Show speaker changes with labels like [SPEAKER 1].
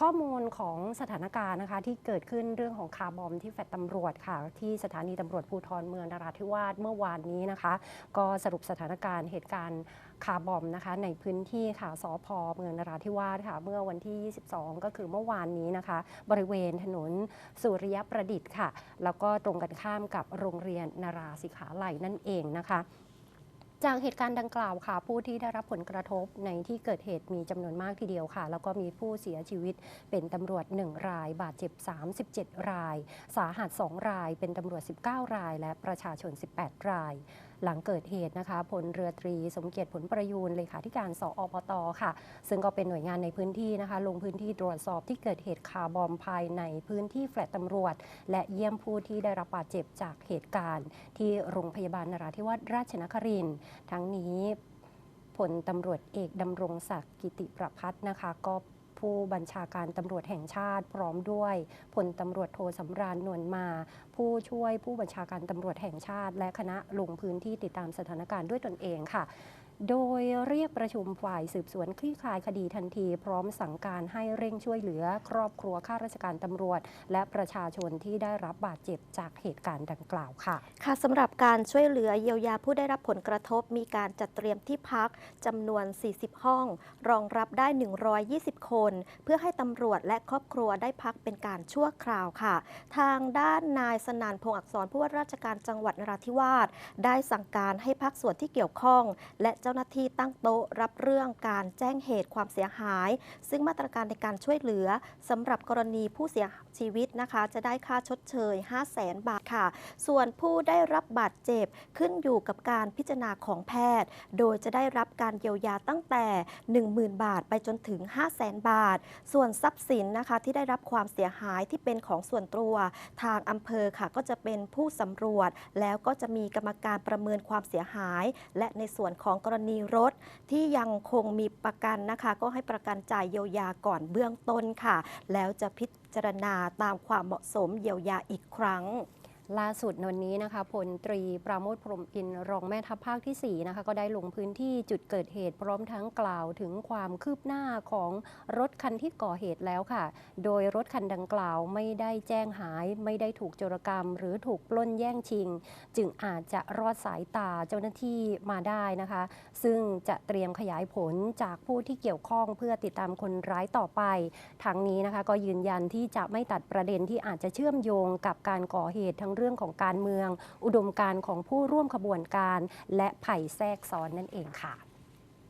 [SPEAKER 1] ข้อมูลของสถานการณ์นะคะที่เกิดขึ้นเรื่องของคาร์บอมที่แฟลตตำรวจค่ะ ที่สถานีตำรวจภูธรเมืองนราธิวาสเมื่อวานนี้นะคะ ก็สรุปสถานการณ์เหตุการณ์คาร์บอมนะคะ ในพื้นที่ค่ะสพเมืองนราธิวาสค่ะ เมื่อวันที่ 22 ก็คือเมื่อวานนี้นะคะ บริเวณถนนสุริยประดิษฐ์ค่ะ แล้วก็ตรงกันข้ามกับโรงเรียนนาราสิขาลัยนั่นเองนะคะ จากเหตุการณ์ดังกล่าวค่ะ ผู้ที่ได้รับผลกระทบในที่เกิดเหตุมีจำนวนมากทีเดียวค่ะ แล้วก็มีผู้เสียชีวิตเป็นตำรวจ 1 ราย บาดเจ็บ 37 ราย สาหัส 2 ราย เป็นตำรวจ 19 ราย และประชาชน 18 ราย หลังเกิดเหตุนะคะพลเรือตรี สมเกียรติผลประยูนเลขาธิการสอปตค่ะ ซึ่งก็เป็นหน่วยงานในพื้นที่นะคะ ลงพื้นที่ตรวจสอบที่เกิดเหตุคาร์บอมภายในพื้นที่แฟลตตำรวจ และเยี่ยมผู้ที่ได้รับบาดเจ็บจากเหตุการณ์ ที่โรงพยาบาลนราธิวาสราชนครินทร์ทั้งนี้พลตำรวจเอกดำรงศักดิ์กิติประพัฒน์นะคะก็ ผู้บัญชาการตำรวจแห่งชาติ พร้อมด้วยพลตำรวจโทสำราญนวลมา ผู้ช่วยผู้บัญชาการตำรวจแห่งชาติ และคณะลงพื้นที่ติดตามสถานการณ์ด้วยตนเองค่ะโดยเรียกประชุมฝ่ายสืบสวนคลี่คลายคดีทันที พร้อมสั่งการให้เร่งช่วยเหลือ ครอบครัวข้าราชการตำรวจ และประชาชนที่ได้รับบาดเจ็บจากเหตุการณ์ดังกล่าวค่ะ
[SPEAKER 2] ค่ะสำหรับการช่วยเหลือเยียวยาผู้ได้รับผลกระทบ มีการจัดเตรียมที่พักจำนวน 40 ห้อง รองรับได้ 120 คน เพื่อให้ตำรวจและครอบครัวได้พักเป็นการชั่วคราวค่ะ ทางด้านนายสนานพงษ์อักษรผู้ว่าราชการจังหวัดนราธิวาสได้สั่งการให้พักส่วนที่เกี่ยวข้อง และเจ้าหน้าที่ตั้งโต๊ะรับเรื่องการแจ้งเหตุความเสียหาย ซึ่งมาตรการในการช่วยเหลือสำหรับกรณีผู้เสียชีวิตนะคะ จะได้ค่าชดเชย 5 0 0แสนบาทค่ะ ส่วนผู้ได้รับบาดเจ็บขึ้นอยู่กับการพิจารณาของแพทย์ โดยจะได้รับการเยียวยาตั้งแต่ 10,000 บาท ไปจนถึง 5 0 0แสนบาท ส่วนทรัพย์สินนะคะที่ได้รับความเสียหายที่เป็นของส่วนตัวทางอำเภอค่ะก็จะเป็นผู้สำรวจ แล้วก็จะมีกรรมการประเมินความเสียหาย และในส่วนของกรณีรถที่ยังคงมีประกันนะคะ ก็ให้ประกันจ่ายเยียวยาก่อนเบื้องต้นค่ะ แล้วจะพิจารณาตามความเหมาะสมเยียวยาอีกครั้ง
[SPEAKER 1] ล่าสุดนนนี้นะคะพลตรีปราโมทพรมอินทร์รองแม่ทัพภาคที่ 4 นะคะ ก็ได้ลงพื้นที่จุดเกิดเหตุ พร้อมทั้งกล่าวถึงความคืบหน้าของรถคันที่ก่อเหตุแล้วค่ะ โดยรถคันดังกล่าวไม่ได้แจ้งหาย ไม่ได้ถูกโจรกรรม หรือถูกปล้นแย่งชิง จึงอาจจะรอดสายตาเจ้าหน้าที่มาได้นะคะ ซึ่งจะเตรียมขยายผลจากผู้ที่เกี่ยวข้องเพื่อติดตามคนร้ายต่อไปทั้งนี้นะคะ ก็ยืนยันที่จะไม่ตัดประเด็นที่อาจจะเชื่อมโยงกับการก่อเหตุทั้งเรื่องของการเมือง อุดมการณ์ของผู้ร่วมขบวนการ และไผ่แทรกซ้อนนั่นเองค่ะ